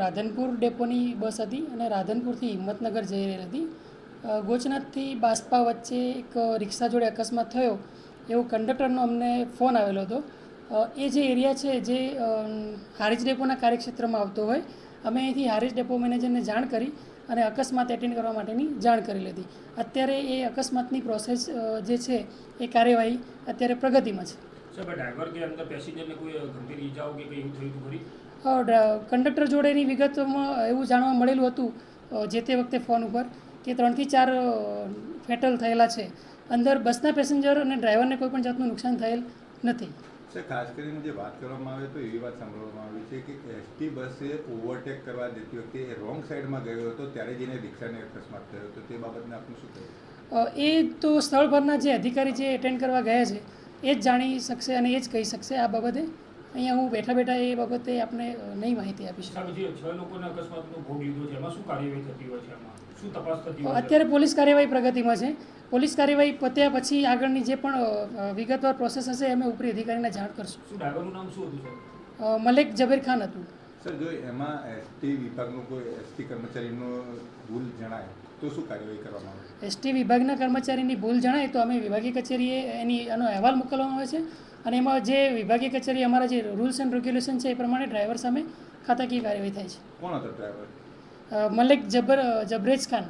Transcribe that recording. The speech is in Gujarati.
રાધનપુર ડેપોની બસ હતી અને રાધનપુરથી હિંમતનગર જઈ રહેલી હતી. ગોચનાથથી બાસ્પા વચ્ચે એક રિક્ષા જોડે અકસ્માત થયો. એવો કંડક્ટરનો અમને ફોન આવેલો હતો. એ જે એરિયા છે, જે હારીજ ડેપોના કાર્યક્ષેત્રમાં આવતો હોય, અમે અહીંથી હારીજ ડેપો મેનેજરને જાણ કરી અને અકસ્માત એટેન્ડ કરવા માટેની જાણ કરી લીધી. અત્યારે એ અકસ્માતની પ્રોસેસ જે છે, એ કાર્યવાહી અત્યારે પ્રગતિમાં છે. ડ્રાઈવર કે અંદર પેસેન્જરને કોઈ ગંભીર ઈજાઓ કે કંઈ એવું થયું ખરી? કંડક્ટર જોડેની વિગતમાં એવું જાણવા મળેલું હતું જે તે વખતે ફોન ઉપર કે ત્રણથી ચાર ફેટલ થયેલા છે. અંદર બસના પેસેન્જર અને ડ્રાઈવરને કોઈ પણ જાતનું નુકસાન થયેલ નથી. સર ખાસ કરીને જે વાત કરવામાં આવે તો એવી વાત સાંભળવામાં આવી છે કે એસટી બસે ઓવરટેક કરવા દેતી વખતે એ રોંગ સાઈડમાં ગયો હતો ત્યારે જઈને રિક્ષાને અકસ્માત થયો હતો. તે બાબતને આપનું શું કહેવું? એ તો સ્થળ પરના જે અધિકારી જે એટેન્ડ કરવા ગયા છે એ જ જાણી શકશે અને એ જ કહી શકશે આ બાબતે? અહીંયા હું બેઠા બેઠા એ બાબતે આપને નહીં માહિતી આપી શકું. સાહેબ જે છ લોકોને અકસ્માતનો ભોગ લીધો છે એમાં શું કાર્યવાહી થતી હોય છે એમાં શું તપાસ થતી હોય છે? અત્યારે પોલીસ કાર્યવાહી પ્રગતિમાં છે. પોલીસ કાર્યવાહી પત્યા પછી આગળની જે પણ વિગતવાર પ્રોસેસ હશે અમે ઉપરી અધિકારીને જાણ કરશું. શું ડ્રાઈવરનું નામ શું હતું સાહેબ? અ, મલેક જબીર ખાન હતું. સર જો એમાં એસટી વિભાગનો કોઈ એસટી કર્મચારીનો ભૂલ જણાય તો શું કાર્યવાહી કરવામાં આવે? એસટી વિભાગના કર્મચારીની ભૂલ જણાય તો અમે વિભાગીય કચેરીએ એની એનો અહેવાલ મોકલવામાં આવે છે. અને એમાં જે વિભાગીય કચેરી અમારા જે રૂલ્સ એન્ડ રેગ્યુલેશન છે એ પ્રમાણે ડ્રાઈવર સામે ખાતાકીય કાર્યવાહી થાય છે. કોણ હતો ડ્રાઈવર મલિક જબર જબરેજ ખાન.